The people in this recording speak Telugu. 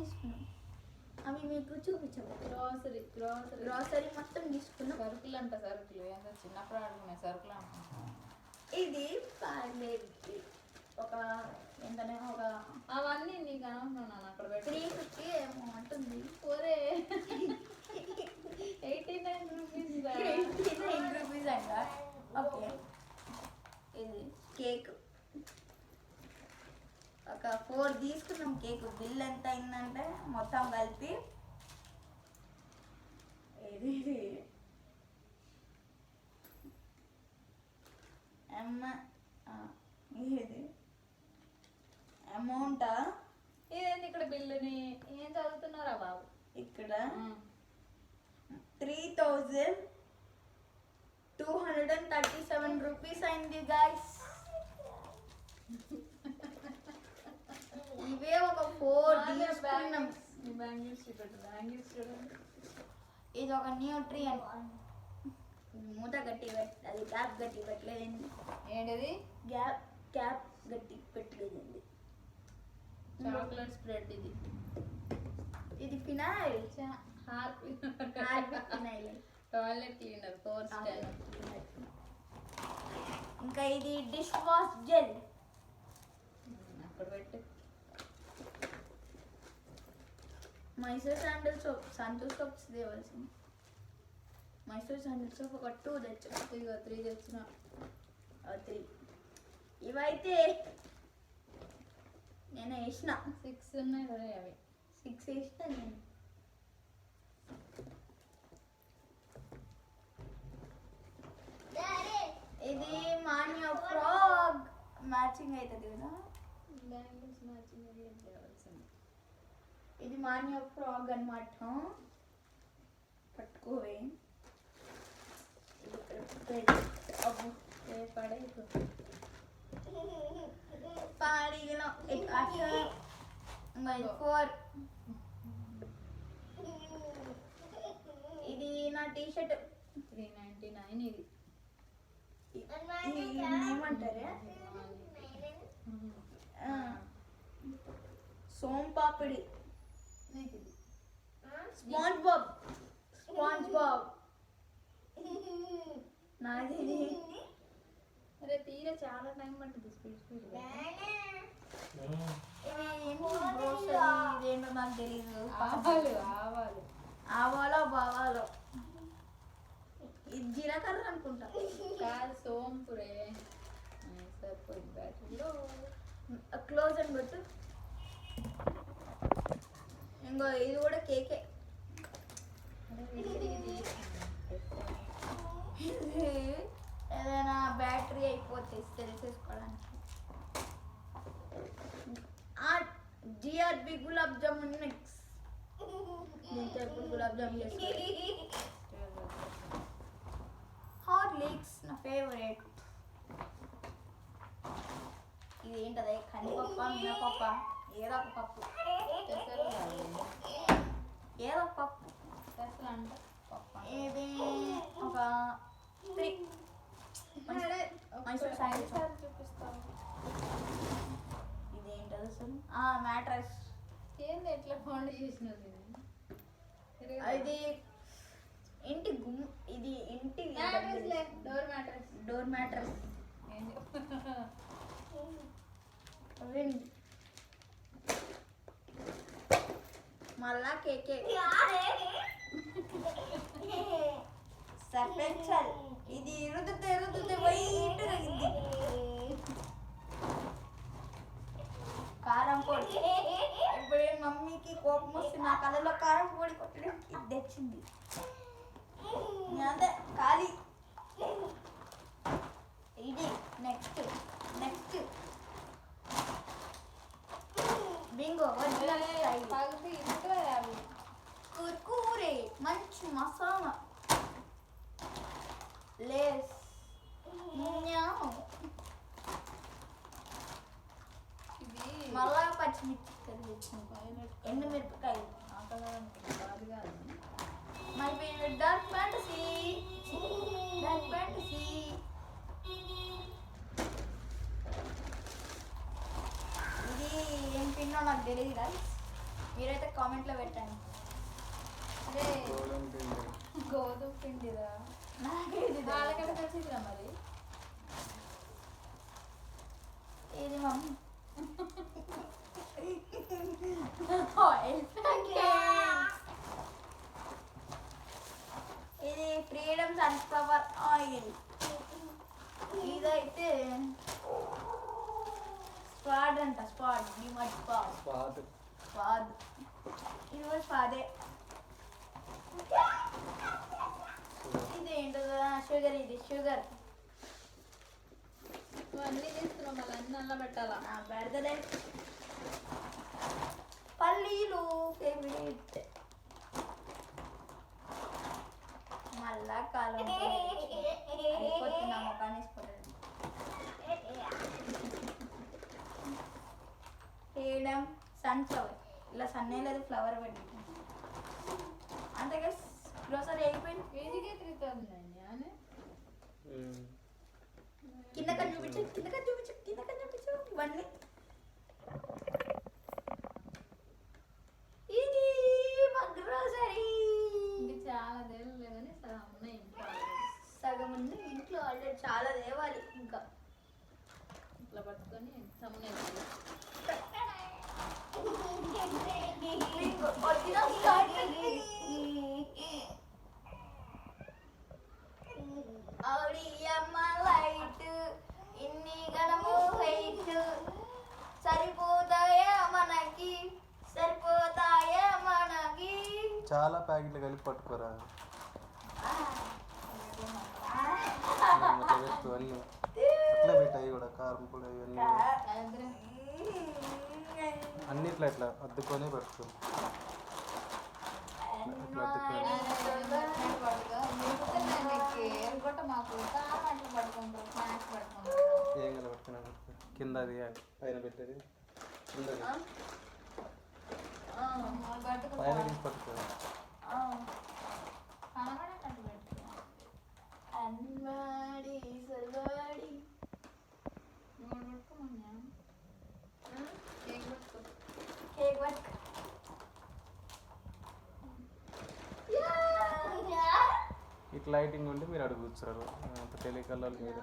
తీసుకున్నాం. అవి మీకు చూపించము గ్రోసరీ గ్రోసరీ గ్రాసరీ మొత్తం తీసుకున్నాం. సరుకులు అంట సరుకులు. ఏంటో చిన్నప్పుడు ఆడుకునే సరుకులు అనుకుంటా. ఇది పార్లేది ఒక ఎంతనే ఒక అవన్నీ నీకు అనుకుంటున్నాను అక్కడ పెట్టి. త్రీ ఫిఫ్టీ ఏమో అంటుంది. ఒరే. Eighty nine rupees eighty nine rupees అంట. ఓకే ఇది కేక్ ఒక ఫోర్ తీసుకున్నాం కేక్ బిల్ ఎంత అయిందంటే మొత్తం కలిపి ఇది? అమ్మ ఇది అమౌంటా ఇదేంటి ఇక్కడ బిల్లుని? ఏం చదువుతున్నారా బాబు? ఇక్కడ three thousand two hundred and thirty seven rupees అయింది గాయస్ ఇవే ఒక ఫోర్ తీసుకున్నాం ఇది ఒక న్యూట్రియన్ మూత గట్టి పెట్ అది క్యాప్ గట్టి పెట్టలేదండి. ఏంటిది? గ్యాప్ క్యాప్ గట్టి పెట్టలేదండి. చాక్లెట్ స్ప్రెడ్ ఇది. ఇది phenyl. Harpic phenyl. Toilet cleaner four style ఇంకా ఇది డిష్ వాష్ జెల్ అక్కడ పెట్టు. Mysore sandal soap Santoor soaps తేవాల్సింది Mysore sandal soap ఒక టూ తెచ్చు ఇదిగో త్రీ తెచ్చిన త్రీ ఇవైతే నేను వేసిన. సిక్స్ ఉన్నాయి కదా అవి. సిక్స్ వేసిన నేను. ఇది మాన్యో ఫ్రాగ్ మ్యాచింగ్ అవుతుంది కదా? మ్యాచింగ్ ఇది మాన్యో ఫ్రాగ్ అనమాట పట్టుకోవే. పాడిగిన ఫోర్ ఇది? నా. T shirt three ninety nine ఇది. ఏమంటారే? సోమ్ పాపిడి నీకు ఇది స్పాంజ్ బాబ్ స్పాంజ్ బాబ్ నాది. అరే తీర చాలా టైం పట్టింది స్పీడ్ స్పీడ్ ఇదేంటో నాకు తెలియదు ఆవాలు ఆవాలు ఆవాలో బావాలో. ఇది జీలకర్ర అనుకుంటా. కాదు సోంపురే సరిపోయింది. క్లోజ్ అని పెట్టు. ఇంకో ఇది కూడా కేకే అరే విడివిడిగా తీసుకున్నాను. ఇది ఏదైనా బ్యాటరీ అయిపోతే తెలిసేసుకోవడానికి జిఆర్బి గులాబ్ జామున్ మిక్స్ దీంతో ఇప్పుడు గులాబ్ జామున్ చేసుకోవాలి హార్లిక్స్ నా ఫేవరెట్ ఇది ఏంటది కందిపప్ప మినపప్ప ఏదో ఒక పప్పు. పెసలు. ఏదో ఒక పప్పు. పెసలు అంట? పప్ప ఇది ఒక త్రీ. మైసూర్ ఒకసారి చూపిస్తాను. ఇది ఏంటది అసలు మ్యాట్రస్. ఏంది ఎట్లా ఫౌండ్ చేసినది ఇది? ఇంటి గుమ్ ఇది ఇంటి డోర్ మ్యాట్రెస్. Door mattress. ఏం మళ్ళా కేకే. సర్పెంచల్ ఇది రుద్దుతే రుద్దుతే వైట్ అయింది కారం పొడి. ఇప్పుడు మమ్మీకి కోపం వస్తుంది నా కళ్ళలో కారం పొడి కొట్టడం ఇది తెచ్చింది. అదే. మసాలా లేస్ న్యావ్. ఇది మళ్ళా పచ్చిమిర్చి పైలట్ ఎండు మిరపకాయలు. My favourite dark fantasy dark fantasy ఇది ఏం పిన్నో నాకు తెలియదు. మీరైతే కామెంట్లో పెట్టండి. గోధుమ పిండి గోధుమ పిండిరా వాళ్ళకెక్కడ తెలిసిందిరా మరి ఇది మమ్మీ ఇది ఫ్రీడమ్ సన్ఫ్లవర్ ఆయిల్ ఇదైతే స్పాడ్. అంట స్పాడ్. స్పాడ్ స్పాడ్. ఇది కూడా స్పాదే ఇది ఏంటో షుగర్ ఇది షుగర్ అన్ని తీసుకున్నావు మళ్ళీ అన్ని అల్ల పెట్టాలా? బెడదలే పల్లీలు. మళ్ళా కాలం అయిపోతున్నా ముఖాన్ని చేయడం సన్ఫ్లవర్ ఇలా సన్నే లేదు ఫ్లవర్ పెట్టి అంతగా గ్రోసరీ అయిపోయింది కేజీకే త్రీ థౌసండ్ అండి అని కింద కని చూపించు కింద కని చూపించు కింద కని చూపించు ఇవన్నీ చాలా ప్యాకెట్లు కలిపి పట్టుకోరా. అట్లా పెట్టాయి కూడా కారం కూడా ఇవన్నీ ఇట్లా ఇట్లా అద్దుకొని పట్టుకో ఇట్లా అద్దుకొని ఎరుగొట్ట మాకు కారం అట్లా పట్టుకుంటారు స్నాక్స్ పట్టుకుంటారు ఏం కదా పట్టుకున్నా పట్టుకో. కింద అది పైన పెట్టేది కిందది. మాకు పట్టుకుంటారు పైన తీసి పట్టుకో కనబడేటట్టు పెట్టుకో అన్వాడి సల్వాడి నువ్వు లైటింగ్ ఉంటే మీరు అడుగుతున్నారు కూర్చోరు లేదు